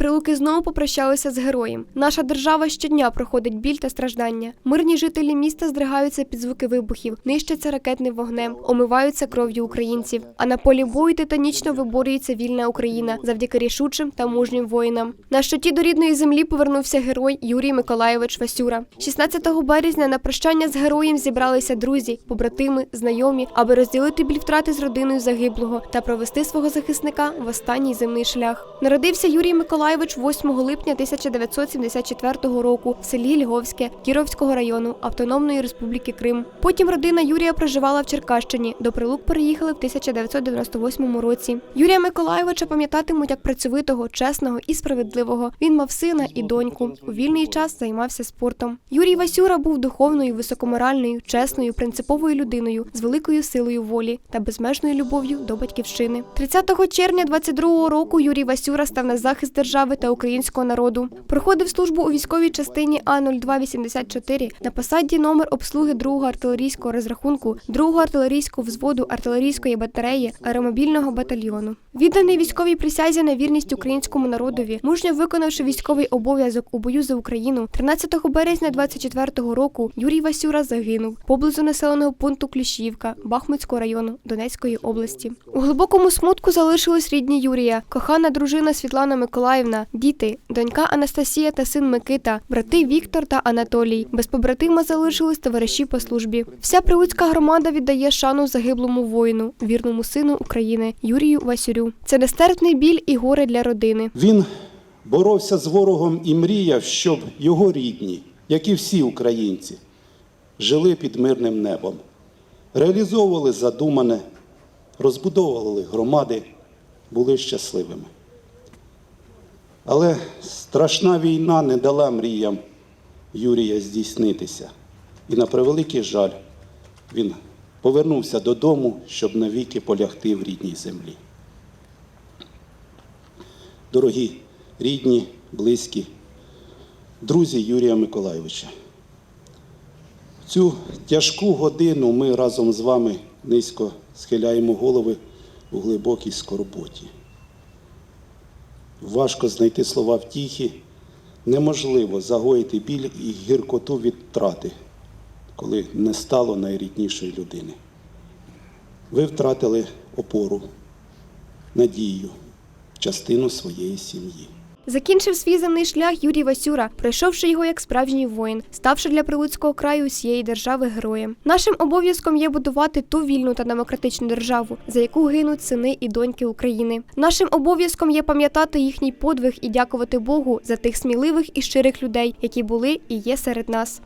Прилуки знову попрощалися з героєм. Наша держава щодня проходить біль та страждання. Мирні жителі міста здригаються під звуки вибухів, нищаться ракетним вогнем, омиваються кров'ю українців. А на полі бою титанічно виборюється вільна Україна завдяки рішучим та мужнім воїнам. На щоті до рідної землі повернувся герой Юрій Миколайович Васюра. 16 березня на прощання з героєм зібралися друзі, побратими, знайомі, аби розділити біль втрати з родиною загиблого та провести свого захисника в останній земний шлях. Народився Юрій Миколайович 8 липня 1974 року в селі Льговське Кіровського району Автономної Республіки Крим. Потім родина Юрія проживала в Черкащині. До Прилук переїхали в 1998 році. Юрія Миколайовича пам'ятатимуть як працьовитого, чесного і справедливого. Він мав сина і доньку. У вільний час займався спортом. Юрій Васюра був духовною, високоморальною, чесною, принциповою людиною з великою силою волі та безмежною любов'ю до батьківщини. 30 червня 22 року Юрій Васюра став на захист держави та українського народу. Проходив службу у військовій частині А 0284 на посаді номер обслуги 2-го артилерійського розрахунку, 2-го артилерійського взводу артилерійської батареї аеромобільного батальйону. Відданий військовій присязі на вірність українському народові, мужньо виконавши військовий обов'язок у бою за Україну, 13 березня 24-го року Юрій Васюра загинув поблизу населеного пункту Кліщівка Бахмутського району Донецької області. У глибокому смутку залишились рідні Юрія, кохана дружина Світлана Миколаївна, діти, донька Анастасія та син Микита, брати Віктор та Анатолій. Без побратима залишились товариші по службі. Вся прилуцька громада віддає шану загиблому воїну, вірному сину України Юрію Васюрю. Це нестерпний біль і горе для родини. Він боровся з ворогом і мріяв, щоб його рідні, як і всі українці, жили під мирним небом, реалізовували задумане, розбудовували громади, були щасливими. Але страшна війна не дала мріям Юрія здійснитися. І на превеликий жаль, він повернувся додому, щоб навіки полягти в рідній землі. Дорогі рідні, близькі, друзі Юрія Миколайовича. В цю тяжку годину ми разом з вами низько схиляємо голови у глибокій скорботі. Важко знайти слова втіхи, неможливо загоїти біль і гіркоту від втрати, коли не стало найріднішої людини. Ви втратили опору, надію, частину своєї сім'ї. Закінчив свій земний шлях Юрій Васюра, пройшовши його як справжній воїн, ставши для прилуцького краю усієї держави героєм. Нашим обов'язком є будувати ту вільну та демократичну державу, за яку гинуть сини і доньки України. Нашим обов'язком є пам'ятати їхній подвиг і дякувати Богу за тих сміливих і щирих людей, які були і є серед нас.